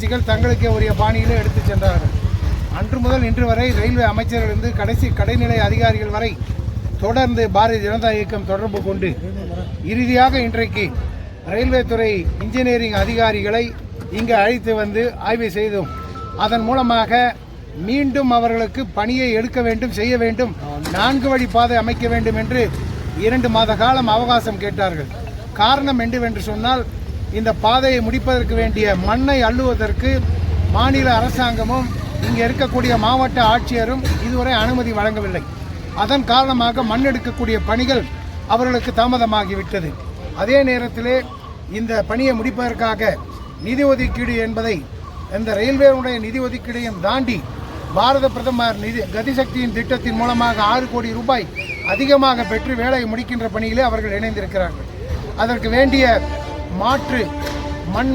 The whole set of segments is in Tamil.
கட்சிகள் தங்களுக்கே உரிய பாணியிலே எடுத்துச் சென்றார்கள். அன்று முதல் இன்று வரை ரயில்வே அமைச்சரிலிருந்து கடைசி கடைநிலை அதிகாரிகள் வரை தொடர்ந்து பாரதிய ஜனதா இயக்கம் தொடர்பு கொண்டு இறுதியாக இன்றைக்கு ரயில்வே துறை இன்ஜினியரிங் அதிகாரிகளை இங்கு அழைத்து வந்து ஆய்வு செய்தோம். அதன் மூலமாக மீண்டும் அவர்களுக்கு பணியை எடுக்க வேண்டும் செய்ய வேண்டும் நான்கு வழி பாதை அமைக்க வேண்டும் என்று இரண்டு மாத காலம் அவகாசம் கேட்டார்கள். காரணம் என்னவென்று சொன்னால் இந்த பாதையை முடிப்பதற்கு வேண்டிய மண்ணை அள்ளுவதற்கு மாநில அரசாங்கமும் இங்கே இருக்கக்கூடிய மாவட்ட ஆட்சியரும் இதுவரை அனுமதி வழங்கவில்லை. அதன் காரணமாக மண் எடுக்கக்கூடிய பணிகள் அவர்களுக்கு தாமதமாகிவிட்டது. அதே நேரத்திலே இந்த பணியை முடிப்பதற்காக நிதி ஒதுக்கீடு என்பதை இந்த ரயில்வேவுடைய நிதி ஒதுக்கீடையும் தாண்டி பாரத பிரதமர் நிதி கதிசக்தியின் திட்டத்தின் மூலமாக ஆறு கோடி ரூபாய் அதிகமாக பெற்று வேலையை முடிக்கின்ற பணியிலே அவர்கள் இணைந்திருக்கிறார்கள். அதற்கு வேண்டிய மாற்று மண்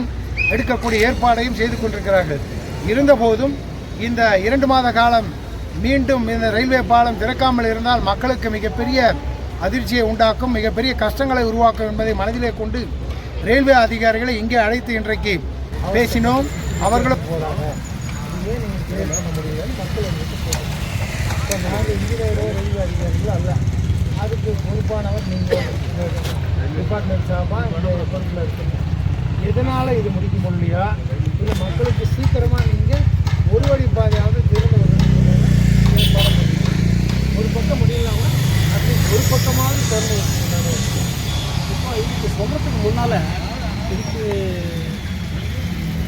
எடுக்கக்கூடிய ஏற்பாடையும் செய்து கொண்டிருக்கிறார்கள். இருந்தபோதும் இந்த இரண்டு மாத காலம் மீண்டும் இந்த ரயில்வே பாலம் திறக்காமல் இருந்தால் மக்களுக்கு மிகப்பெரிய அதிர்ச்சியை உண்டாக்கும் மிகப்பெரிய கஷ்டங்களை உருவாக்கும் என்பதை மனதிலே கொண்டு ரயில்வே அதிகாரிகளை இங்கே அழைத்து இன்றைக்கு பேசினோம். அவர்களும் நாங்கள் ரயில்வே அதிகாரிகளோ அல்ல. அதுக்கு பொறுப்பானவர் நீங்கள் டிபார்ட்மெண்ட் சார்பாக இந்த பொறுப்பில் இருக்குது எதனால் இது முடிக்க முடியலையா? இல்லை மக்களுக்கு சீக்கிரமாக நீங்கள் ஒரு வழி பாதையாவது திறந்து ஏற்பாடு ஒரு பக்கம் முடியலனா அட்லீஸ்ட் ஒரு பக்கமாவது திறந்து வச்சுருந்தாங்க இப்போ இதுக்கு சொல்கிறதுக்கு முன்னால் இதுக்கு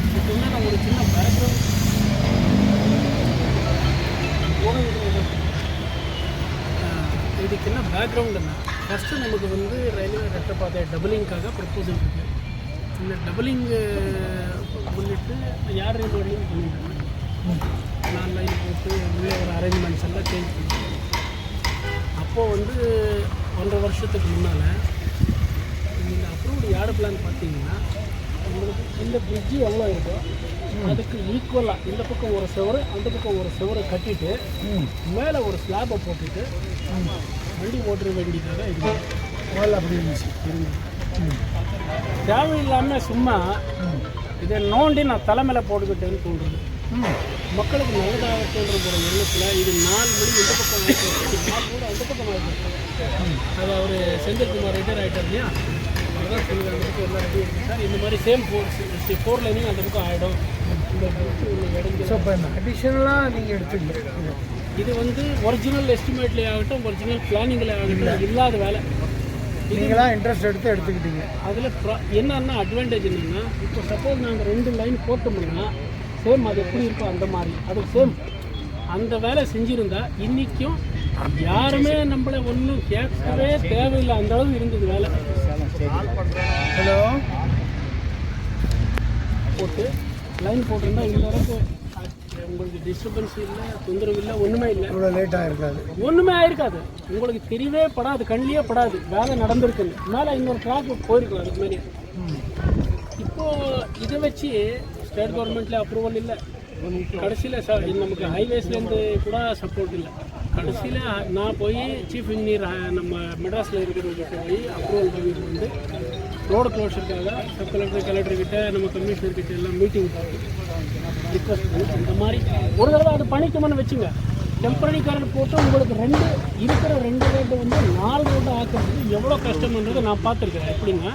இதுக்கு முன்னாடி ஒரு சின்ன பேக்ரவுண்ட் இதுக்கு என்ன பேக்ரவுண்டுன்னா ஃபஸ்ட்டு நமக்கு வந்து ரயில்வே ரெட்டப்பாதை டபுளிங்காக ப்ரப்போசல் இருக்குது இந்த டபுளிங்கு முன்னிட்டு யார் ரயில்வே வரையும் பண்ணிட்டாங்க நான் லைன் போட்டு உள்ள ஒரு அரேஞ்ச்மெண்ட்ஸ் எல்லாம் சேஞ்ச் பண்ணி அப்போது வந்து ஒன்றரை வருஷத்துக்கு முன்னால் நீங்கள் அப்ரூவ்டு யார் பிளான் பார்த்தீங்கன்னா உங்களுக்கு இந்த பிரிட்ஜு எவ்வளோ இருக்கோ அதுக்கு ஈக்குவலாக இந்த பக்கம் ஒரு செவரு அந்த பக்கம் ஒரு செவரை கட்டிட்டு மேலே ஒரு ஸ்லாபை போட்டுட்டு வண்டி ஓட்டுற வேண்டியதாக இது. முதல்ல அப்படி இருந்துச்சு. தேவையில்லாமல் சும்மா இதை நோண்டி நான் தலைமையில போட்டுக்கிட்டேன்னு தோன்றுது. மக்களுக்கு நல்லதாக தோன்ற ஒரு எண்ணத்தில் இது நாலு மணி இந்த பக்கம் நாலு கூட அந்த பக்கம் அது அவர் செந்தில்குமார் ரிட்டையர் ஆகிட்டார் இல்லையா அதான் சொல்லுவாங்க அந்த பக்கம் எல்லாம் ரெடி இருக்கு சார் இந்த மாதிரி சேம் ஃபோர் ஃபோர் லைனிங் அந்த பக்கம் ஆகிடும் இந்த ஸோ இப்போ அடிஷ்னலாக நீங்கள் எடுத்துக்கணும் இது வந்து ஒரிஜினல் எஸ்டிமேட்லேயே ஆகட்டும் ஒரிஜினல் பிளானிங்கில் ஆகட்டும் இல்லாத வேலை. நீங்களா இன்ட்ரெஸ்ட் எடுத்து எடுத்துக்கிட்டீங்க. அதில் என்னன்னா அட்வான்டேஜ் என்னென்னா இப்போ சப்போஸ் நாங்கள் ரெண்டு லைன் போட்டோம்னா சேம் அது எப்படி இருக்கோ அந்த மாதிரி. அது சேம் அந்த வேலை செஞ்சுருந்தா இன்றைக்கும் யாருமே நம்மளை ஒன்றும் கேட்கவே தேவையில்லை. அந்த அளவு இருந்தது வேலை. ஹலோ போட்டு லைன் போட்டிருந்தா இந்த அளவுக்கு உங்களுக்கு டிஸ்டர்பன்ஸ் இல்லை தொந்தரவு இல்லை ஒன்றுமே இல்லை. இவ்வளோ லேட்டாக இருக்காது ஒன்றுமே ஆயிருக்காது. உங்களுக்கு தெரியவே படாது கண்ணிலே படாது. வேலை நடந்திருக்குன்னு மேலே இன்னொரு ட்ராக் போயிருக்கலாம் அதுக்கு மாதிரி இப்போ இதை வச்சு ஸ்டேட் கவர்மெண்ட்ல அப்ரூவல் இல்லை. கடைசியில் ச நமக்கு ஹைவேஸ்லேருந்து கூட சப்போர்ட் இல்லை. கடைசியில் நான் போய் சீஃப் இன்ஜினியர் நம்ம மெட்ராஸில் இருக்கிறவங்க போய் அப்ரூவல் வாங்கிட்டு வந்து ரோடு க்ளோஷருக்காக சப் கலெக்டர் கலெக்டர் கிட்ட நம்ம கமிஷனர் கிட்ட எல்லாம் மீட்டிங் பார்த்து ரிக்வஸ்ட் பண்ணி இந்த மாதிரி ஒரு தடவை அது பண்ணிக்கணும்னு வச்சுங்க. டெம்பரரி கரண்ட் போட்டு உங்களுக்கு ரெண்டு இருக்கிற ரெண்டு ரோடு வந்து நாலு ரோடு ஆக்குறதுக்கு எவ்வளோ கஷ்டம்ன்றதை நான் பார்த்துருக்கேன் எப்படிங்க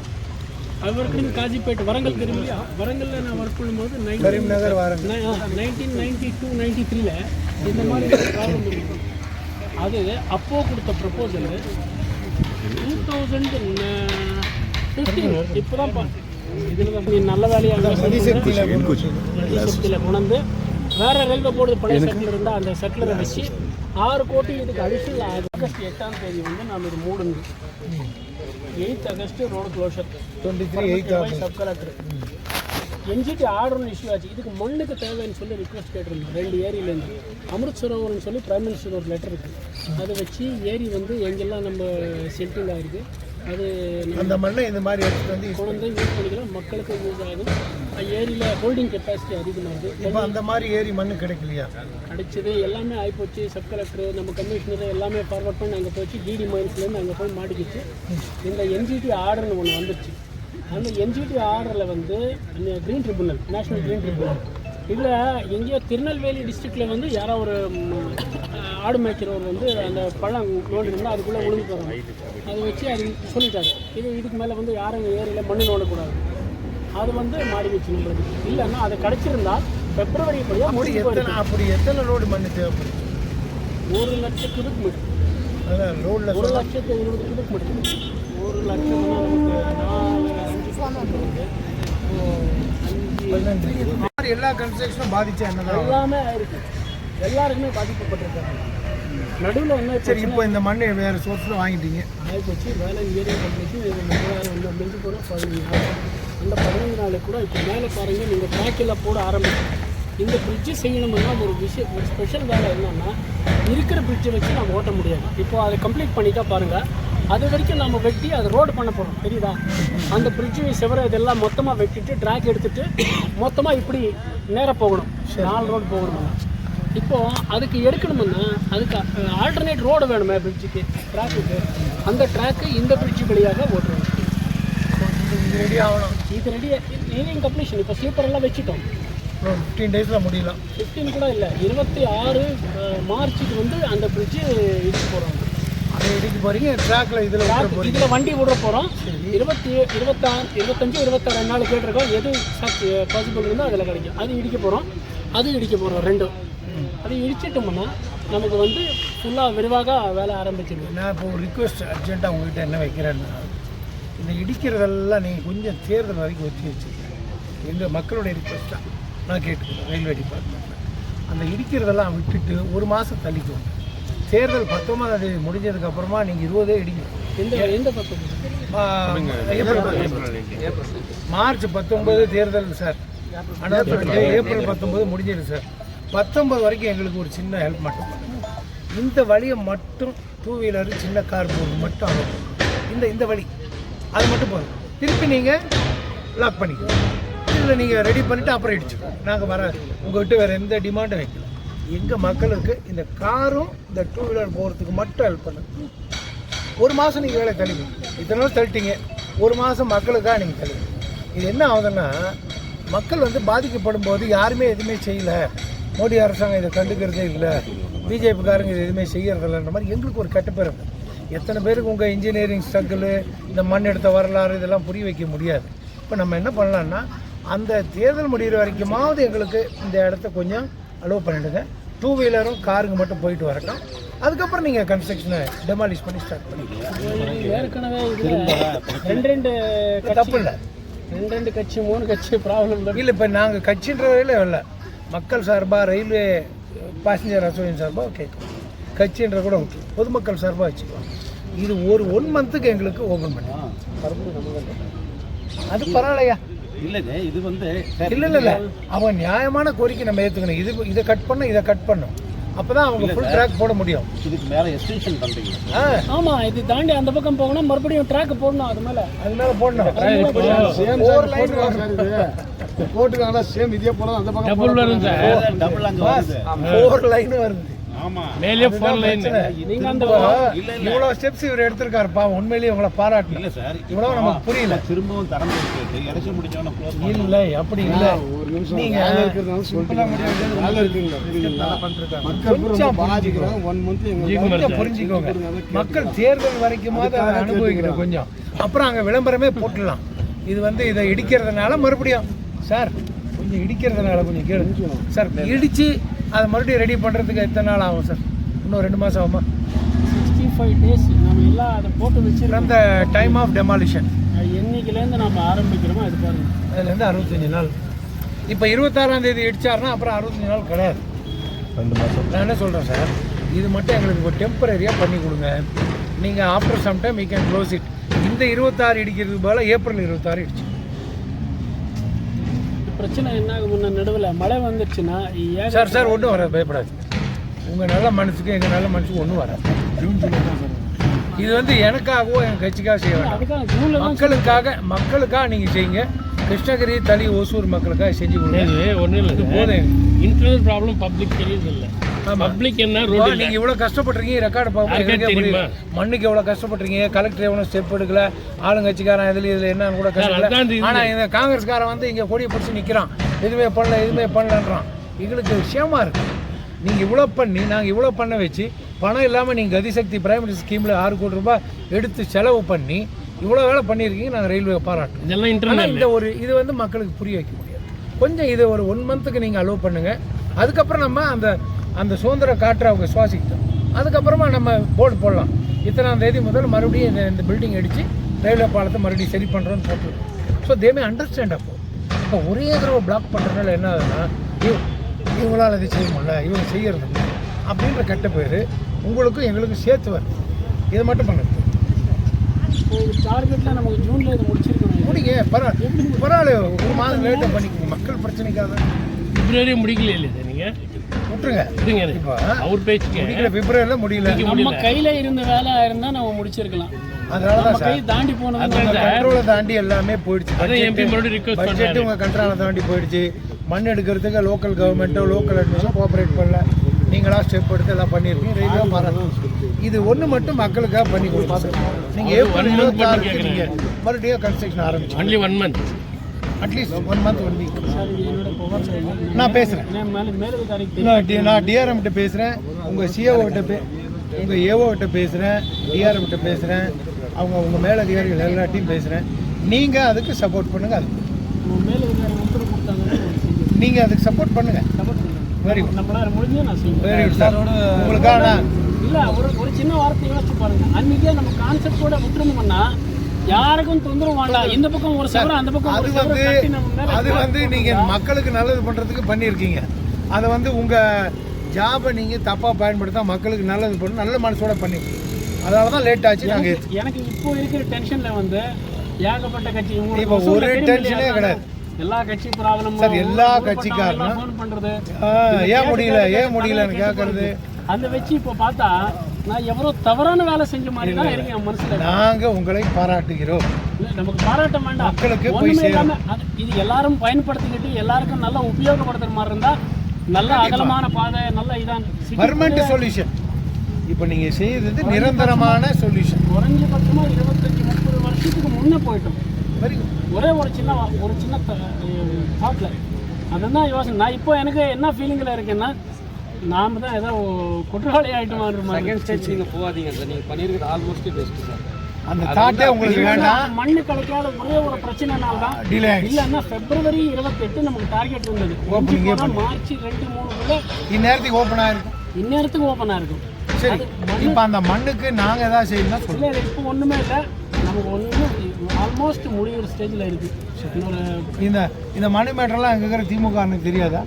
அவருக்கு காஜிப்பேட் வரங்கல் தெரியும் இல்லையா வரங்கல்ல நான் ஒர்க் பண்ணும்போது வாரங்க நைன்டீன் நைன்டி டூ நைன்டி த்ரீல இந்த மாதிரி ப்ராப்ளம் இருக்கும் அது அப்போ கொடுத்த ப்ரப்போசல் டூ தௌசண்ட் ஃபிஃப்டீன் இப்போ தான் இதில் தான் நீ நல்ல வேலையாக சக்தியில் கொண்டு வேற ரயில்வே போர்டு பழைய சர்க்கிள் இருந்தால் அந்த சர்க்கிளரை வச்சு ஆறு கோடி இதுக்கு அடிஷனல் ஆகஸ்ட் எட்டாம் தேதி வந்து நாம் இது மூடுங்க eighth August road closure twenty three eight sub collector NGT ஆர்டர்னு issue ஆச்சு. இதுக்கு மண்ணுக்கு தேவைன்னு சொல்லி ரிக்வஸ்ட் கேட்டிருந்தோம். ரெண்டு ஏரியிலேருந்து. அமிர்த் சரோவர்னு சொல்லி பிரைம் மினிஸ்டர் ஒரு லெட்டர் இருக்குது அதை வச்சு ஏரி வந்து எங்கெல்லாம் நம்ம செட்டில் ஆகிருக்கு அது அந்த மண்ணை இந்த மாதிரி எடுத்துட்டு வந்து குழந்தை யூஸ் பண்ணிக்கலாம். மக்களுக்கு யூஸ் ஆகும். ஏரியில் ஹோல்டிங் கெப்பாசிட்டி அதிகமாகுது. இப்போ அந்த மாதிரி ஏரி மண்ணு கிடைக்கலையா? கிடைச்சது. எல்லாமே ஆகிப்போச்சு சப் கலெக்டர் நம்ம கமிஷனர் எல்லாமே ஃபார்வர்ட் பண்ணி அங்கே போச்சு. டிடி மைன்ஸ்லேருந்து அங்கே போய் மாட்டிக்கிச்சு. இந்த என்ஜிடி ஆர்டர்னு ஒன்று வந்துருச்சு. அந்த என்ஜிடி ஆர்டரில் வந்து green tribunal national green tribunal இதில் எங்கேயோ திருநெல்வேலி டிஸ்ட்ரிக்டில் வந்து யாரோ ஒரு ஆடு மேய்க்கிறவர் வந்து அந்த பழம் நோண்டி இருந்தால் அதுக்குள்ளே விழுந்து போகிறாங்க அதை வச்சு அது சொல்லிட்டாரு. இது இதுக்கு மேலே வந்து யாரும் ஏரியில் மண்ணு நோண்டக்கூடாது. அது வந்து மாறி வச்சு நம்மளுக்கு இல்லைன்னா அதை கிடச்சிருந்தா பிப்ரவரி படியாக முடிச்சு எத்தனை அப்படி எத்தனை லோடு மண் தேவைப்படுது ஒரு லட்சம் அதான் லோடில் ஒரு லட்சத்து இருபது கியூபிக் மீட்டர் ஒரு நமக்கு நாலு அஞ்சு எல்லா கன்ஸ்ட்ரக்ஷனும் பாதிச்சா என்னதான் எல்லாமே இருக்கு எல்லாருக்குமே பாதிக்கப்பட்டிருக்காங்க. நடுவில் என்ன சரி இப்போ இந்த மண்ணை வேற சோர்ஸில் வாங்கிட்டீங்க. ஆயிப்போச்சு. வேலை ஏரியா முப்பதாயிரம் வந்து முடிஞ்சு போனால் பதினஞ்சு நாள் அந்த பதினஞ்சு நாள் கூட இப்போ மேலே பாருங்க நீங்கள் ட்ராக்கெல்லாம் போட ஆரம்பிச்சோம் இந்த பிரிட்ஜு செய்யணும்னா ஒரு விஷயம் ஒரு ஸ்பெஷல் வேலை என்னன்னா இருக்கிற பிரிட்ஜை வச்சு நம்ம ஓட்ட முடியாது. இப்போ அதை கம்ப்ளீட் பண்ணிட்டா பாருங்கள் அது வரைக்கும் நம்ம வெட்டி அதை ரோடு பண்ண போகிறோம் தெரியுதா? அந்த பிரிட்ஜு செவர இதெல்லாம் மொத்தமாக வெட்டிட்டு ட்ராக் எடுத்துட்டு மொத்தமாக இப்படி நேராக போகணும். நாலு ரோடு போகணும் இப்போ அதுக்கு எடுக்கணும்னா அதுக்கு ஆல்டர்னேட் ரோடு வேணுமே பிரிட்ஜுக்கு ட்ராக்குக்கு அந்த ட்ராக்கு இந்த பிரிட்ஜு வழியாக ஓட்டுறோம். இது ரெடி ஆகணும். இது ரெடி நீரிங் கம்ப்ளீஷன் இப்போ ஸ்லீப்பர் எல்லாம் வச்சுட்டோம். ஃபிஃப்டீன் டேஸில் முடியலாம். ஃபிஃப்டீன் கூட இல்லை. இருபத்தி ஆறு மார்ச்சுக்கு வந்து அந்த பிரிட்ஜு இடிச்சு போகிறாங்க இடிக்க போகிறீங்க ட்ராக்கில் இதில் இதில் வண்டி விடுற போகிறோம் இருபத்தி இருபத்தாறு இருபத்தஞ்சு இருபத்தாறு நாள் கேட்டிருக்கோம். எது பாசிபிள் இருந்தால் அதில் கிடைக்கும். அது இடிக்க போகிறோம் அது இடிக்க போகிறோம் ரெண்டும் அது இடிச்சிட்டோம்னா நமக்கு வந்து ஃபுல்லாக விரிவாக வேலை ஆரம்பிச்சிடுது நான் இப்போ ஒரு ரிக்வெஸ்ட் அர்ஜென்ட்டாக உங்ககிட்ட என்ன வைக்கிறேன்னா இந்த இடிக்கிறதெல்லாம் நீங்கள் கொஞ்சம் தேர்தல் வரைக்கும் ஒத்தி வச்சுருக்கேன் எங்கள் மக்களுடைய ரிக்வெஸ்ட்டாக நான் கேட்டுக்கிறேன் ரயில்வே டிபார்ட்மெண்ட்டில் அந்த இடிக்கிறதெல்லாம் விட்டுட்டு ஒரு மாதம் தள்ளிக்கோங்க. தேர்தல் பத்தொன்பதாம் தேதி முடிஞ்சதுக்கு அப்புறமா நீங்கள் இருபதே இடிக்கணும் எந்த எந்த மார்ச் பத்தொன்பது தேர்தல் சார். அனௌன்ஸ்மெண்ட் ஏப்ரல் பத்தொன்பது முடிஞ்சிடு சார். பத்தொன்பது வரைக்கும் எங்களுக்கு ஒரு சின்ன ஹெல்ப் மட்டும். இந்த வழியை மட்டும் டூ வீலரு சின்ன கார் போகிறது மட்டும் அலோவ் இந்த இந்த வழி. அது மட்டும் போதும். திருப்பி நீங்கள் லாக் பண்ணிக்கணும் இதில் நீங்கள் ரெடி பண்ணிவிட்டு அப்புறம் இடிச்சுக்கோங்க. நாங்கள் வர உங்கள்கிட்ட வேறு எந்த டிமாண்டும் வைக்கல. எங்கள் மக்களுக்கு இந்த காரும் இந்த டூ வீலர் போகிறதுக்கு மட்டும் ஹெல்ப் பண்ணுங்க ஒரு மாதம் நீங்கள் வேலை கழிவு இத்தனை நாள் தள்ளிட்டீங்க. ஒரு மாதம் மக்களுக்காக நீங்கள் கழிவு இது என்ன ஆகுதுன்னா மக்கள் வந்து பாதிக்கப்படும் போது யாருமே எதுவுமே செய்யலை. மோடி அரசாங்கம் இதை கண்டுக்கிறதே இல்லை. பிஜேபிக்காரங்க இது எதுவுமே செய்யறதில்லைன்ற மாதிரி எங்களுக்கு ஒரு கெட்ட பேர் எத்தனை பேருக்கு உங்கள் இன்ஜினியரிங் ஸ்ட்ரகிள் இந்த மண் எடுத்த வரலாறு இதெல்லாம் புரிய வைக்க முடியாது. இப்போ நம்ம என்ன பண்ணலான்னா அந்த தேர்தல் முடிகிற வரைக்குமாவது எங்களுக்கு இந்த இடத்த கொஞ்சம் அலோவ் பண்ணிடுங்க. டூ வீலரும் காருங்க மட்டும் போயிட்டு வரட்டும். அதுக்கப்புறம் நீங்கள் கன்ஸ்ட்ரக்ஷனை டெமாலிஷ் பண்ணி ஸ்டார்ட் பண்ணிக்கலாம். ஏற்கனவே ரெண்டு ரெண்டு தப்பு இல்லை ரெண்டு ரெண்டு கட்சி மூணு கட்சி ப்ராப்ளம் இல்லை. இப்போ நாங்கள் கட்சின்ற வரையில் இல்லை. மக்கள் சார்பாக ரயில்வே பாசஞ்சர் அசோசியேஷன் சார்பாக கேட்கும் கட்சின்ற கூட விட்டு பொதுமக்கள் சார்பாக வச்சுக்கலாம். இது ஒரு ஒன் மந்த்துக்கு எங்களுக்கு ஓப்பன் பண்ணி. அது பரவாயில்லையா? இல்லைங்க இது வந்து இல்லை இல்லை இல்லை. அவங்க நியாயமான கோரிக்கை நம்ம ஏற்றுக்கணும் இது இதை கட் பண்ண இதை கட் பண்ணும். அப்போ தான் அவங்க ஃபுல் ட்ராக் போட முடியும். இதுக்கு மேலே எக்ஸ்டென்ஷன் பண்ணுறீங்க ஆ. ஆமா இது தாண்டி அந்த பக்கம் போகணும் மறுபடியும் ட்ராக் போடணும் அது மேல. அது மேலே போடணும். ஃபோர் லைன் போட்டுக்காங்களா சேம் இதே போல அந்த பக்கம் டபுள் வரும் சார். டபுள் அங்கே வருது. ஃபோர் லைன் வருது. மேலே ஃபோர் லைன் நீங்க அந்த ஸ்டெப்ஸ் இவர் எடுத்திருக்காருப்பா. உண்மையிலேயே உங்களை பாராட்டணும். இல்லை சார். நமக்கு புரியல. திரும்பவும் திறந்து இருக்கு எலெக்ஷன் முடிஞ்சவன க்ளோஸ் இல்லை அப்படி இல்லை. ஒரு நிமிஷம் நீங்க முடியாது. புரியுதுங்களா? பண்றாங்க. மக்கள் கொஞ்சம் மந்த் எங்க புரிஞ்சுக்கோங்க மக்கள் தேர்தல் வரைக்குமாவது அதை அனுபவிக்கணும் கொஞ்சம். அப்புறம் அங்கே விளம்பரமே போட்டுடலாம். இது வந்து இதை இடிக்கிறதுனால மறுபடியும் சார் கொஞ்சம் இடிக்கிறதுனால கொஞ்சம் கேளு. சார் இடிச்சு அதை மறுபடியும் ரெடி பண்ணுறதுக்கு எத்தனை நாள் ஆகும் சார் இன்னும் ரெண்டு மாதம் ஆகுமா? சிக்ஸ்டி ஃபைவ் டேஸ் நம்ம எல்லாம் அதை போட்டு வச்சிருக்கோம். From the time of demolition என்னைக்குலேருந்து நம்ம ஆரம்பிக்கிறோமோ அது பாருங்க. அதுலேருந்து அறுபத்தஞ்சு நாள். இப்போ இருபத்தாறாம் தேதி இடிச்சாருன்னா அப்புறம் அறுபத்தஞ்சு நாள் கிடையாது. ரெண்டு மாதம் நான் என்ன சொல்கிறேன் சார் இது மட்டும் எங்களுக்கு இப்போ டெம்பரரியாக பண்ணி கொடுங்க. நீங்கள் after some time you can close it இந்த இருபத்தாறு இடிக்கிறதுக்கு பதிலாக ஏப்ரல் இருபத்தாறு இடிச்சு. பிரச்சனை என்ன ஆகும்னா நடுவில் மழை வந்துருச்சுன்னா சார் சார் ஒன்றும் வராது பயப்படாது உங்கள் நல்ல மனசுக்கு எங்கள் நல்ல மனசுக்கு ஒன்றும் வராது. இது வந்து எனக்காகவோ எங்கள் கட்சிக்காக செய்ய வேண்டாம். மக்களுக்காக மக்களுக்காக நீங்கள் செய்யுங்க. கிருஷ்ணகிரி தளி ஓசூர் மக்களுக்காக செஞ்சு கொடுங்க. ஒன்றும் இது போதும். இன்டர்னல் ப்ராப்ளம் பப்ளிக் தெரியுது இல்லை. பப்ளிக் என்ன ரோடு நீங்க இவ்வளவு கஷ்டப்பட்டிருக்கீங்க. ரெக்கார்டு பார்க்க. மண்ணுக்கு எவ்வளவு கஷ்டப்பட்டிருக்கீங்க? கலெக்டர் எவ்வளவு ஸ்டெப் எடுக்கல? ஆளுங்கட்சிக்காரன் இதுல இதுல என்னன்னு கூட கஷ்டம். ஆனா இந்த காங்கிரஸ்காரன் வந்து இங்க கொடியை பிடிச்சி நிக்கிறான். எதுவுமே பண்ணல எதுவுமே பண்ணலன்றான். எங்களுக்கு விஷயமா இருக்கு. நீங்க இவ்வளவு பண்ணி நாங்க இவ்வளவு பண்ண வச்சு பணம் இல்லாம நீங்க கதிசக்தி பிரைமரி ஸ்கீம்ல ஆறு கோடி ரூபாய் எடுத்து செலவு பண்ணி இவ்வளவு வேலை பண்ணியிருக்கீங்க நாங்க ரயில்வே பாராட்டுறோம். இதெல்லாம் இந்த ஒரு இது வந்து மக்களுக்கு புரிய வைக்க முடியாது. கொஞ்சம் இது ஒரு ஒன் மந்த்துக்கு நீங்கள் அலோவ் பண்ணுங்க. அதுக்கப்புறம் நம்ம அந்த அந்த சுதந்திர காற்றை அவங்க சுவாசிக்கிட்டோம். அதுக்கப்புறமா நம்ம போர்டு போடலாம். இத்தனாம் தேதி முதல் மறுபடியும் இந்த இந்த பில்டிங் அடித்து ரயில்வே பாலத்தை மறுபடியும் சரி பண்ணுறோன்னு போட்டுருக்கோம். ஸோ தேமே அண்டர்ஸ்டாண்ட் அப்போ. இப்போ ஒரே தடவை பிளாக் பண்ணுறதுனால என்ன ஆகுதுன்னா இவ- இவங்களால இதை செய்ய முடியல இவங்க செய்யறது இல்லை அப்படின்ற கெட்ட பேர் உங்களுக்கும் எங்களுக்கும் சேர்த்து வருது. இதை மட்டும் பண்ணுங்க. டார்கெட்ல நமக்கு ஜூன்ல இது முடிச்சிருக்கணும். முடிங்க பரவாயில்ல பரவாயில்ல ஒரு மாதம் லேட்டாக பண்ணிக்கோங்க. மக்கள் பிரச்சனைக்காக. பிப்ரவரி முடிக்கல இல்லை சார் நீங்க? விட்டுருங்க. இப்போ அவர் பேச்சுக்கு. முடிக்கல பிப்ரவரியில் முடியல. நம்ம கையில இருந்த வேலை இருந்தா நம்ம முடிச்சிருக்கலாம். அதனால தான் கை தாண்டி போனது கண்ட்ரோலை தாண்டி எல்லாமே போயிடுச்சு. அதான் MP மறுபடியும் request பட்ஜெட் உங்க கண்ட்ரோலை தாண்டி போயிடுச்சு. மண் எடுக்கிறதுக்கு லோக்கல் கவர்மெண்ட்டோ லோக்கல் அட்மிஷன் கோஆப்ரேட் பண்ணல. நீங்களா ஸ்டெப் எடுத்து எல்லாம் பண்ணியிருக்கீங்க. ரயில்வே பாராட்டு. இது ஒன்று மட்டும் மக்களுக்காக பண்ணி கொடுப்போம் நீங்கள் ஏப்ரல் மறுபடியும் கன்ஸ்ட்ரக்ஷன் ஆரம்பிச்சு only one month at least one month one week நான் பேசுகிறேன் நான் டி- நான் டிஆர்எம் கிட்ட பேசுகிறேன் உங்கள் சிஓ கிட்ட பே உங்கள் ஏஓ கிட்ட பேசுகிறேன் டிஆர்எம் கிட்ட பேசுகிறேன் அவங்க உங்கள் மேலதிகாரிகள் எல்லாத்தையும் பேசுகிறேன் நீங்கள் அதுக்கு சப்போர்ட் பண்ணுங்கள் அதுக்கு நீங்கள் அதுக்கு சப்போர்ட் பண்ணுங்கள் வெரி குட் நம்மளால முடிஞ்சு நான் செய்வேன். வெரி குட் சார் உங்களுக்காக நான் இல்ல ஒரு ஒரு சின்ன வார்த்தை யோசிச்சு பாருங்க. அன்னைக்கே நம்ம கான்செப்டோட விட்டுருந்தோம்னா யாருக்கும் தொந்தரவு வேண்டாம். இந்த பக்கம் ஒரு சவரம் அந்த பக்கம் அது வந்து அது வந்து நீங்கள் மக்களுக்கு நல்லது பண்ணுறதுக்கு பண்ணியிருக்கீங்க. அதை வந்து உங்கள் ஜாபை நீங்கள் தப்பாக பயன்படுத்தா மக்களுக்கு நல்லது பண்ண நல்ல மனசோட பண்ணிருக்கீங்க அதனால தான் லேட் ஆச்சு நாங்கள் எனக்கு- இப்போ இருக்கிற டென்ஷன்ல வந்து ஏகப்பட்ட கட்சி இப்போ ஒரு டென்ஷனே கிடையாது. எல்லா கட்சி ப்ராப்ளம் சார், எல்லா கட்சிக்காரனும் ஃபோன் பண்றது. ஏன் முடியல ஏன் முடியலன்னு கேட்கறது அந்த வச்சு இப்போ பார்த்தா நான் எவ்வளோ தவறான வேலை செஞ்ச மாதிரி தான் இருக்கு என் மனசுல. நாங்கள் உங்களை பாராட்டுகிறோம். இல்ல, நமக்கு பாராட்ட வேண்டாம். மக்களுக்கு போய் ஒண்ணுமே சேரும். இல்லாம அது- இது எல்லாரும் பயன்படுத்திக்கிட்டு எல்லாருக்கும் நல்லா உபயோகப்படுத்துற மாதிரி இருந்தா நல்ல அகலமான பாதை நல்ல இதான். பர்மனண்ட் சொல்யூஷன் இப்போ நீங்கள் செய்யறது நிரந்தரமான சொல்யூஷன் குறைஞ்சபட்சமா இருபத்தஞ்சு முப்பது வருஷத்துக்கு முன்னே போயிட்டோம். ஒரே ஒரு சின்ன ஒரு சின்ன தாட்ல அதுதான் யோசனை. நான் இப்போ எனக்கு என்ன ஃபீலிங்கில் இருக்கேன்னா நாம தான் ஏதோ குற்றவாளி ஆகிட்டோமான்ற மாதிரி. ஸ்டேஜ் நீங்கள் போகாதீங்க சார். நீங்கள் பண்ணியிருக்கிறது ஆல்மோஸ்ட் பெஸ்ட் சார். அந்த தாட்டே உங்களுக்கு வேண்டாம். மண்ணு கிடைக்காத ஒரே ஒரு பிரச்சனைனால தான் டிலே இல்லைன்னா பிப்ரவரி இருபத்தெட்டு நமக்கு டார்கெட் இருந்தது போனா மார்ச் ரெண்டு மூணுக்குள்ள இந்நேரத்துக்கு ஓப்பன் ஆயிருக்கும் இந்நேரத்துக்கு ஓப்பனாக இருக்கும் சரி இப்போ அந்த மண்ணுக்கு நாங்கள் எதாவது செய்யணும்னா சொல்லுங்கள் இல்லை இப்போ ஒன்றுமே இல்லை. நமக்கு ஒன்றும் ஆல்மோஸ்ட் முடிகிற ஸ்டேஜில் இருக்குது இந்த இந்த மனு மேட்டர்லாம் அங்கே இருக்கிற திமுகனுக்கு தெரியாதா?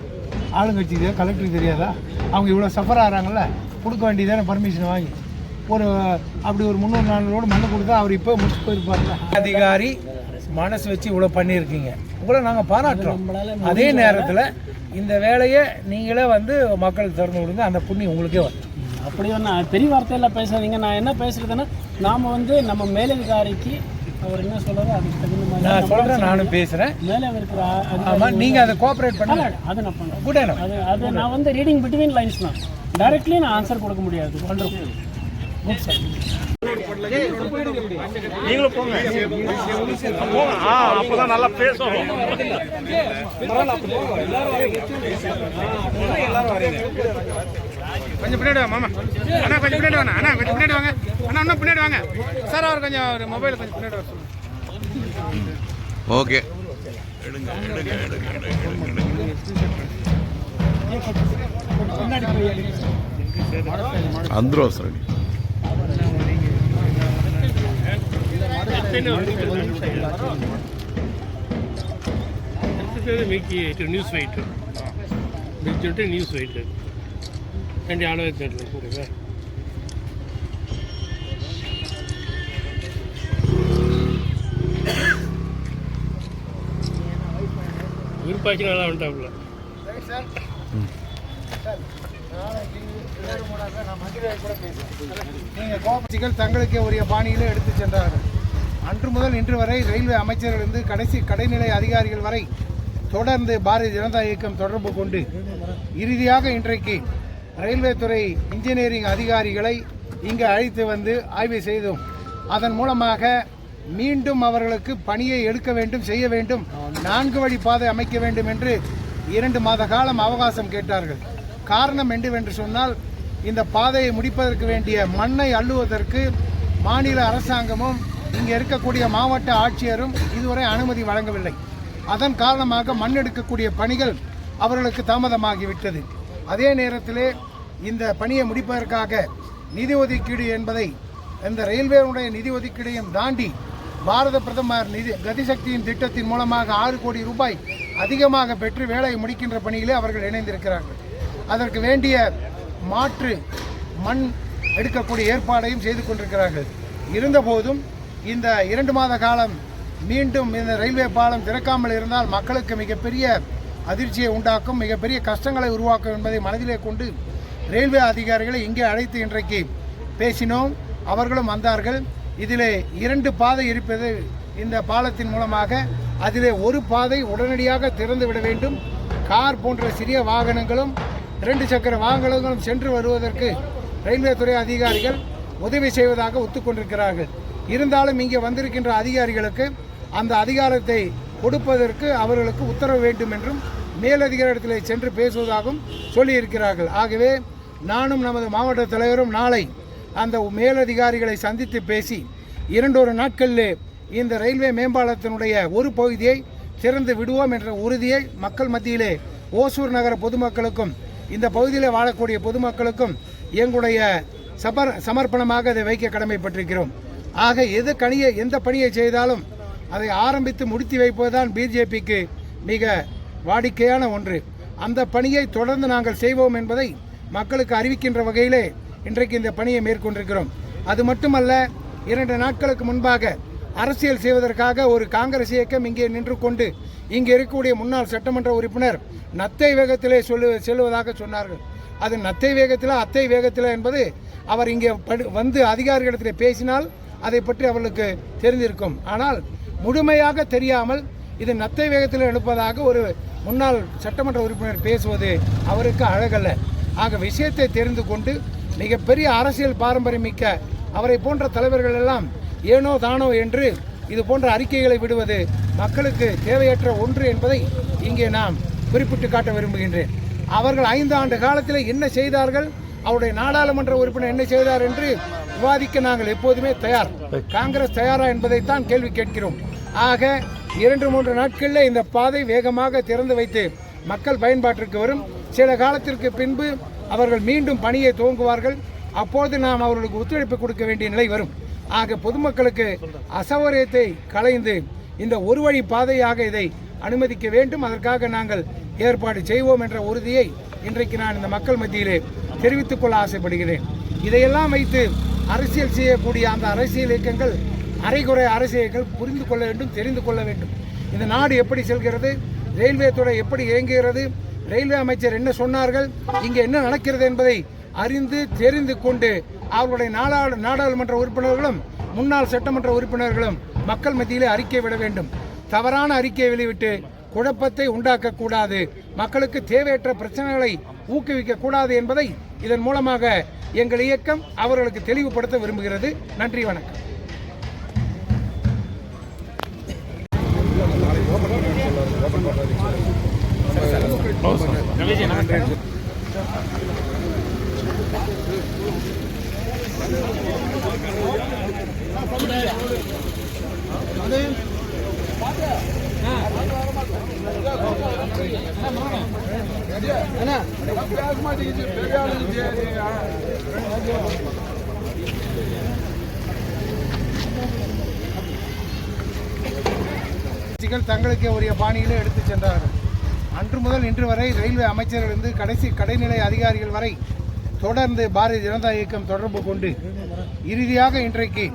ஆளுங்கட்சி தெரியாது கலெக்டருக்கு தெரியாதா? அவங்க இவ்வளோ சஃபர் ஆகிறாங்கல்ல கொடுக்க வேண்டியதான பர்மிஷன் வாங்கி. ஒரு அப்படி ஒரு முந்நூறு நானூறு ரோடு மண்ணு கொடுத்தா அவர் இப்போ முடிச்சு போயிருப்பாருல்ல. அதிகாரி மனசு வச்சு இவ்வளோ பண்ணியிருக்கீங்க. உங்களை நாங்கள் பாராட்டுறோம். அதே நேரத்தில் இந்த வேலையை நீங்களே வந்து மக்களுக்கு திறந்து விடுங்க அந்த புண்ணியம் உங்களுக்கே வரும் அப்படி ஒன்று பெரிய வார்த்தையில் பேசாதீங்க. நான் என்ன பேசுகிறதுன்னா நாம் வந்து நம்ம மேலதிகாரிக்கு அவர் என்ன சொல்றாரோ அதுக்கு தகுந்த மாதிரி நான் சொல்கிறேன் நானும் பேசுகிறேன் மேலே இருக்கிற அதிகாரி ஆமாம் நீங்கள் அதை கோஆப்ரேட் பண்ணுங்க. அது நான் பண்ணுறேன். குட் அது அது நான் வந்து ரீடிங் பிட்வீன் லைன்ஸ் தான். டைரக்ட்லி நான் ஆன்சர் கொடுக்க முடியாது. பண்ணுறோம் குட் சார் கொஞ்சம் பின்னாடி வாங்க மாமா. அண்ணா கொஞ்சம் பின்னாடி வாங்க அண்ணா கொஞ்சம் பின்னாடி வாங்க. அண்ணா இன்னும் பின்னாடி வாங்க சார் அவர் கொஞ்சம் ஒரு மொபைல் கொஞ்சம் பின்னாடி வர சொல்லுங்க ஓகே అందరూ వస్తారండి మీకు ఇటు న్యూస్ వెయిట్ మీకు చుట్టూ న్యూస్ వెయిట్ అంటే ఆలోచించట్లేదు துப்பாக்கி நல்லா வந்துட்டாப்புல நீங்கள் கோபச்சிகள் தங்களுக்கே உரிய பாணியிலே எடுத்து சென்றார்கள். அன்று முதல் இன்று வரை ரயில்வே அமைச்சரிலிருந்து கடைசி கடைநிலை அதிகாரிகள் வரை தொடர்ந்து பாரதிய ஜனதா இயக்கம் தொடர்பு கொண்டு இறுதியாக இன்றைக்கு ரயில்வே துறை இன்ஜினியரிங் அதிகாரிகளை இங்கு அழைத்து வந்து ஆய்வு செய்தோம். அதன் மூலமாக மீண்டும் அவர்களுக்கு பணியை எடுக்க வேண்டும் செய்ய வேண்டும் நான்கு வழி பாதை அமைக்க வேண்டும் என்று இரண்டு மாத காலம் அவகாசம் கேட்டார்கள். காரணம் என்னவென்று சொன்னால் இந்த பாதையை முடிப்பதற்கு வேண்டிய மண்ணை அள்ளுவதற்கு மாநில அரசாங்கமும் இங்கே இருக்கக்கூடிய மாவட்ட ஆட்சியரும் இதுவரை அனுமதி வழங்கவில்லை. அதன் காரணமாக மண் எடுக்கக்கூடிய பணிகள் அவர்களுக்கு தாமதமாகிவிட்டது. அதே நேரத்திலே இந்த பணியை முடிப்பதற்காக நிதி ஒதுக்கீடு என்பதை இந்த ரயில்வேனுடைய நிதி ஒதுக்கீடையும் தாண்டி பாரத பிரதமர் நிதி கதிசக்தியின் திட்டத்தின் மூலமாக ஆறு கோடி ரூபாய் அதிகமாக பெற்று வேலையை முடிக்கின்ற பணியிலே அவர்கள் இணைந்திருக்கிறார்கள். அதற்கு வேண்டிய மாற்று மண் எடுக்கக்கூடிய ஏற்பாடையும் செய்து கொண்டிருக்கிறார்கள். இருந்தபோதும் இந்த இரண்டு மாத காலம் மீண்டும் இந்த ரயில்வே பாலம் திறக்காமல் இருந்தால் மக்களுக்கு மிகப்பெரிய அதிர்ச்சியை உண்டாக்கும் மிகப்பெரிய கஷ்டங்களை உருவாக்கும் என்பதை மனதிலே கொண்டு ரயில்வே அதிகாரிகளை இங்கே அழைத்து இன்றைக்கு பேசினோம். அவர்களும் வந்தார்கள். இதிலே இரண்டு பாதை இருப்பது இந்த பாலத்தின் மூலமாக. அதிலே ஒரு பாதை உடனடியாக திறந்து விட வேண்டும். கார் போன்ற சிறிய வாகனங்களும் இரண்டு சக்கர வாகனங்களும் சென்று வருவதற்கு ரயில்வே துறை அதிகாரிகள் உதவி செய்வதாக ஒத்துக்கொண்டிருக்கிறார்கள். இருந்தாலும் இங்கே வந்திருக்கின்ற அதிகாரிகளுக்கு அந்த அதிகாரத்தை கொடுப்பதற்கு அவர்களுக்கு உத்தரவு வேண்டும் என்றும் மேலதிகாரத்தில் சென்று பேசுவதாகவும் சொல்லியிருக்கிறார்கள். ஆகவே நானும் நமது மாவட்ட தலைவரும் நாளை அந்த மேலதிகாரிகளை சந்தித்து பேசி இரண்டொரு நாட்களிலே இந்த ரயில்வே மேம்பாலத்தினுடைய ஒரு பகுதியை திறந்து விடுவோம் என்ற உறுதியை மக்கள் மத்தியிலே ஓசூர் நகர பொதுமக்களுக்கும் இந்த பகுதியில் வாழக்கூடிய பொதுமக்களுக்கும் எங்களுடைய சபர் சமர்ப்பணமாக அதை வைக்க கடமைப்பட்டிருக்கிறோம். ஆக எது கணியை எந்த பணியை செய்தாலும் அதை ஆரம்பித்து முடித்து வைப்பதுதான் பிஜேபிக்கு மிக வாடிக்கையான ஒன்று. அந்த பணியை தொடர்ந்து நாங்கள் செய்வோம் என்பதை மக்களுக்கு அறிவிக்கின்ற வகையிலே இன்றைக்கு இந்த பணியை மேற்கொண்டிருக்கிறோம். அது மட்டுமல்ல இரண்டு நாட்களுக்கு முன்பாக அரசியல் செய்வதற்காக ஒரு காங்கிரஸ் இயக்கம் இங்கே நின்று கொண்டு இங்கே இருக்கக்கூடிய முன்னாள் சட்டமன்ற உறுப்பினர் நத்தை வேகத்திலே சொல்லு செல்வதாக சொன்னார்கள். அது நத்தை வேகத்தில் அத்தை வேகத்தில் என்பது அவர் இங்கே படு வந்து அதிகாரிகளிடத்தில் பேசினால் அதை பற்றி அவர்களுக்கு தெரிந்திருக்கும். ஆனால் முழுமையாக தெரியாமல் இது நத்தை வேகத்தில் எழுப்பதாக ஒரு முன்னாள் சட்டமன்ற உறுப்பினர் பேசுவது அவருக்கு அழகல்ல. ஆக விஷயத்தை தெரிந்து கொண்டு மிகப்பெரிய அரசியல் பாரம்பரியமிக்க அவரை போன்ற தலைவர்கள் எல்லாம் ஏனோ தானோ என்று இது போன்ற அறிக்கைகளை விடுவது மக்களுக்கு தேவையற்ற ஒன்று என்பதை இங்கே நாம் குறிப்பிட்டு காட்ட விரும்புகின்றேன். அவர்கள் ஐந்து ஆண்டு காலத்தில் என்ன செய்தார்கள்? அவருடைய நாடாளுமன்ற உறுப்பினர் என்ன செய்தார் என்று விவாதிக்க நாங்கள் எப்போதுமே தயார். காங்கிரஸ் தயாரா என்பதைத்தான் கேள்வி கேட்கிறோம். ஆக இரண்டு மூன்று நாட்களில் இந்த பாதை வேகமாக திறந்து வைத்து மக்கள் பயன்பாட்டிற்கு வரும். சில காலத்திற்கு பின்பு அவர்கள் மீண்டும் பணியை துவங்குவார்கள். அப்போது நாம் அவர்களுக்கு ஒத்துழைப்பு கொடுக்க வேண்டிய நிலை வரும். ஆக பொதுமக்களுக்கு அசௌகரியத்தை களைந்து இந்த ஒரு வழி பாதையாக இதை அனுமதிக்க வேண்டும். அதற்காக நாங்கள் ஏற்பாடு செய்வோம் என்ற உறுதியை இன்றைக்கு நான் இந்த மக்கள் மத்தியிலே தெரிவித்துக் கொள்ள ஆசைப்படுகிறேன். இதையெல்லாம் வைத்து அரசியல் செய்யக்கூடிய அந்த அரசியல் இயக்கங்கள் அரைகுறை அரசியல்கள் புரிந்து கொள்ள வேண்டும் தெரிந்து கொள்ள வேண்டும். இந்த நாடு எப்படி செல்கிறது? ரயில்வே துறை எப்படி இயங்குகிறது? ரயில்வே அமைச்சர் என்ன சொன்னார்கள்? இங்கே என்ன நடக்கிறது என்பதை அறிந்து தெரிந்து கொண்டு அவர்களுடைய நாடாளு நாடாளுமன்ற உறுப்பினர்களும் முன்னாள் சட்டமன்ற உறுப்பினர்களும் மக்கள் மத்தியிலே அறிக்கை விட வேண்டும். தவறான அறிக்கையை வெளிவிட்டு குழப்பத்தை உண்டாக்கக்கூடாது மக்களுக்கு தேவையற்ற பிரச்சனைகளை ஊக்குவிக்க கூடாது என்பதை இதன் மூலமாக எங்கள் இயக்கம் அவர்களுக்கு தெளிவுபடுத்த விரும்புகிறது. நன்றி வணக்கம். கட்சிகள் தங்களுக்கே உரிய பாணியிலே எடுத்துச் சென்றார்கள். அன்று முதல் இன்று வரை ரயில்வே அமைச்சரிலிருந்து கடைசி கடைநிலை அதிகாரிகள் வரை தொடர்ந்து பாரதிய ஜனதா இயக்கம் தொடர்பு கொண்டு இறுதியாக இன்றைக்கு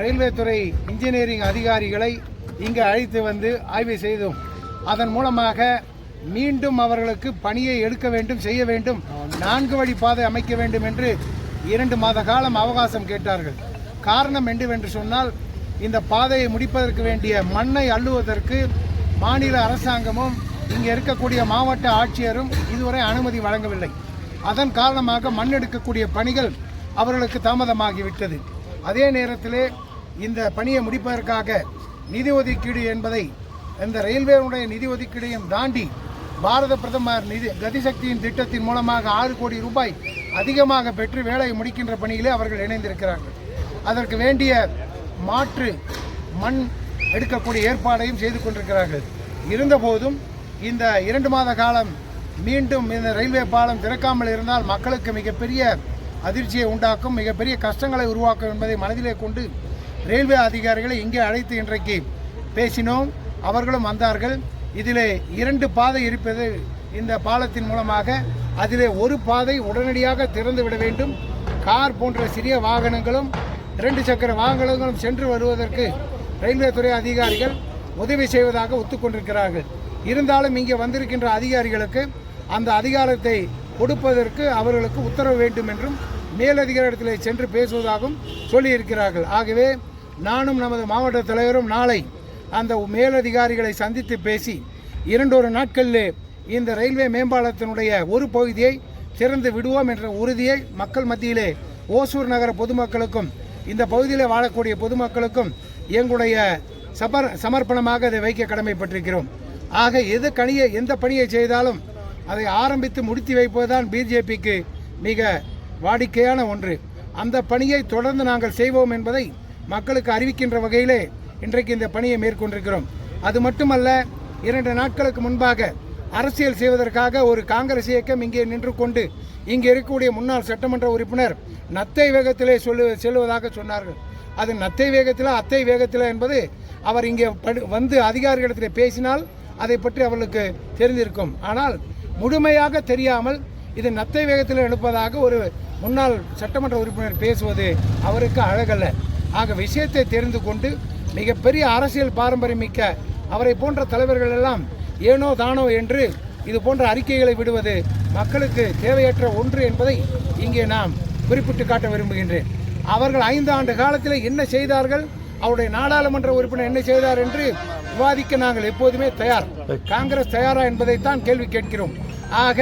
ரயில்வே துறை இன்ஜினியரிங் அதிகாரிகளை இங்கு அழைத்து வந்து ஆய்வு செய்தோம். அதன் மூலமாக மீண்டும் அவர்களுக்கு பணியை எடுக்க வேண்டும் செய்ய வேண்டும் நான்கு வழி பாதை அமைக்க வேண்டும் என்று இரண்டு மாத காலம் அவகாசம் கேட்டார்கள். காரணம் என்னவென்று சொன்னால் இந்த பாதையை முடிப்பதற்கு வேண்டிய மண்ணை அள்ளுவதற்கு மாநில அரசாங்கமும் இங்கே இருக்கக்கூடிய மாவட்ட ஆட்சியரும் இதுவரை அனுமதி வழங்கவில்லை. அதன் காரணமாக மண் எடுக்கக்கூடிய பணிகள் அவர்களுக்கு தாமதமாகிவிட்டது. அதே நேரத்திலே இந்த பணியை முடிப்பதற்காக நிதி ஒதுக்கீடு என்பதை இந்த ரயில்வேனுடைய நிதி ஒதுக்கீடையும் தாண்டி பாரத பிரதமர் நிதி கதிசக்தியின் திட்டத்தின் மூலமாக ஆறு கோடி ரூபாய் அதிகமாக பெற்று வேலையை முடிக்கின்ற பணியிலே அவர்கள் இணைந்திருக்கிறார்கள். அதற்கு வேண்டிய மாற்று மண் எடுக்கக்கூடிய ஏற்பாடையும் செய்து கொண்டிருக்கிறார்கள். இருந்தபோதும் இந்த இரண்டு மாத காலம் மீண்டும் இந்த ரயில்வே பாலம் திறக்காமல் இருந்தால் மக்களுக்கு மிகப்பெரிய அதிர்ச்சியை உண்டாக்கும் மிகப்பெரிய கஷ்டங்களை உருவாக்கும் என்பதை மனதிலே கொண்டு ரயில்வே அதிகாரிகளை இங்கே அழைத்து இன்றைக்கு பேசினோம். அவர்களும் வந்தார்கள். இதிலே இரண்டு பாதை இருப்பது இந்த பாலத்தின் மூலமாக. அதிலே ஒரு பாதை உடனடியாக திறந்து விட வேண்டும். கார் போன்ற சிறிய வாகனங்களும் இரண்டு சக்கர வாகனங்களும் சென்று வருவதற்கு ரயில்வே துறை அதிகாரிகள் உதவி செய்வதாக ஒத்துக்கொண்டிருக்கிறார்கள். இருந்தாலும் இங்கே வந்திருக்கின்ற அதிகாரிகளுக்கு அந்த அதிகாரத்தை கொடுப்பதற்கு அவர்களுக்கு உத்தரவு வேண்டும் என்றும் மேலதிகாரத்தில் சென்று பேசுவதாகவும் சொல்லியிருக்கிறார்கள். ஆகவே நானும் நமது மாவட்ட தலைவரும் நாளை அந்த மேலதிகாரிகளை சந்தித்து பேசி இரண்டொரு நாட்களிலே இந்த ரயில்வே மேம்பாலத்தினுடைய ஒரு பகுதியை திறந்து விடுவோம் என்ற உறுதியை மக்கள் மத்தியிலே ஓசூர் நகர பொதுமக்களுக்கும் இந்த பகுதியில் வாழக்கூடிய பொதுமக்களுக்கும் எங்களுடைய சபர் சமர்ப்பணமாக அதை வைக்க கடமைப்பட்டிருக்கிறோம். ஆக எது கணியை எந்த பணியை செய்தாலும் அதை ஆரம்பித்து முடித்து வைப்பதுதான் பிஜேபிக்கு மிக வாடிக்கையான ஒன்று. அந்த பணியை தொடர்ந்து நாங்கள் செய்வோம் என்பதை மக்களுக்கு அறிவிக்கின்ற வகையிலே இன்றைக்கு இந்த பணியை மேற்கொண்டிருக்கிறோம். அது மட்டுமல்ல இரண்டு நாட்களுக்கு முன்பாக அரசியல் செய்வதற்காக ஒரு காங்கிரஸ் இயக்கம் இங்கே நின்று கொண்டு இங்கே இருக்கக்கூடிய முன்னாள் சட்டமன்ற உறுப்பினர் நத்தை வேகத்திலே சொல்லு செல்வதாக சொன்னார்கள். அது நத்தை வேகத்தில் அத்தை வேகத்தில் என்பது அவர் இங்கே படு வந்து அதிகாரிகளிடத்தில் பேசினால் அதை பற்றி அவர்களுக்கு தெரிந்திருக்கும். ஆனால் முழுமையாக தெரியாமல் இது நத்தை வேகத்தில் எழுப்பதாக ஒரு முன்னாள் சட்டமன்ற உறுப்பினர் பேசுவது அவருக்கு அழகல்ல. ஆக விஷயத்தை தெரிந்து கொண்டு மிகப்பெரிய அரசியல் பாரம்பரியமிக்க அவரை போன்ற தலைவர்கள் எல்லாம் ஏனோ தானோ என்று இது போன்ற அறிக்கைகளை விடுவது மக்களுக்கு தேவையற்ற ஒன்று என்பதை இங்கே நாம் குறிப்பிட்டு காட்ட விரும்புகின்றேன். அவர்கள் ஐந்து ஆண்டு காலத்தில் என்ன செய்தார்கள்? அவருடைய நாடாளுமன்ற உறுப்பினர் என்ன செய்தார் என்று விவாதிக்க நாங்கள் எப்போதுமே தயார். காங்கிரஸ் தயாரா என்பதைத்தான் கேள்வி கேட்கிறோம். ஆக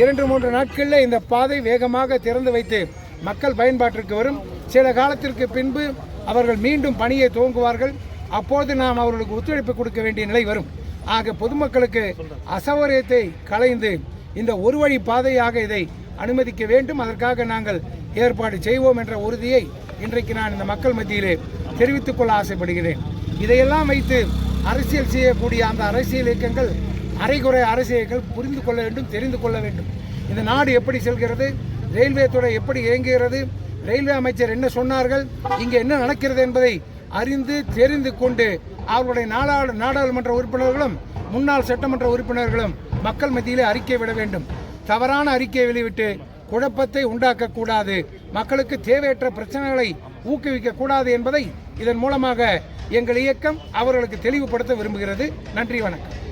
இரண்டு மூன்று நாட்களில் இந்த பாதை வேகமாக திறந்து வைத்து மக்கள் பயன்பாட்டிற்கு வரும். சில காலத்திற்கு பின்பு அவர்கள் மீண்டும் பணியை துவங்குவார்கள். அப்போது நாம் அவர்களுக்கு ஒத்துழைப்பு கொடுக்க வேண்டிய நிலை வரும். ஆக பொதுமக்களுக்கு அசௌகரியத்தை களைந்து இந்த ஒரு வழி பாதையாக இதை அனுமதிக்க வேண்டும். அதற்காக நாங்கள் ஏற்பாடு செய்வோம் என்ற உறுதியை இன்றைக்கு நான் இந்த மக்கள் மத்தியிலே தெரிவித்துக் கொள்ள ஆசைப்படுகிறேன். இதையெல்லாம் வைத்து அரசியல் செய்யக்கூடிய அந்த அரசியல் இயக்கங்கள் அரைகுறை அரசியல்கள் புரிந்து கொள்ள வேண்டும் தெரிந்து கொள்ள வேண்டும். இந்த நாடு எப்படி செல்கிறது ரயில்வே துறை எப்படி இயங்குகிறது ரயில்வே அமைச்சர் என்ன சொன்னார்கள் இங்கே என்ன நடக்கிறது என்பதை அறிந்து தெரிந்து கொண்டு அவர்களுடைய நாடாளு நாடாளுமன்ற உறுப்பினர்களும் முன்னாள் சட்டமன்ற உறுப்பினர்களும் மக்கள் மத்தியிலே அறிக்கை விட வேண்டும். தவறான அறிக்கை வெளிவிட்டு குழப்பத்தை உண்டாக்கக்கூடாது. மக்களுக்கு தேவையற்ற பிரச்சனைகளை ஊக்குவிக்க கூடாது என்பதை இதன் மூலமாக எங்கள் இயக்கம் அவர்களுக்கு தெளிவுபடுத்த விரும்புகிறது. நன்றி வணக்கம்.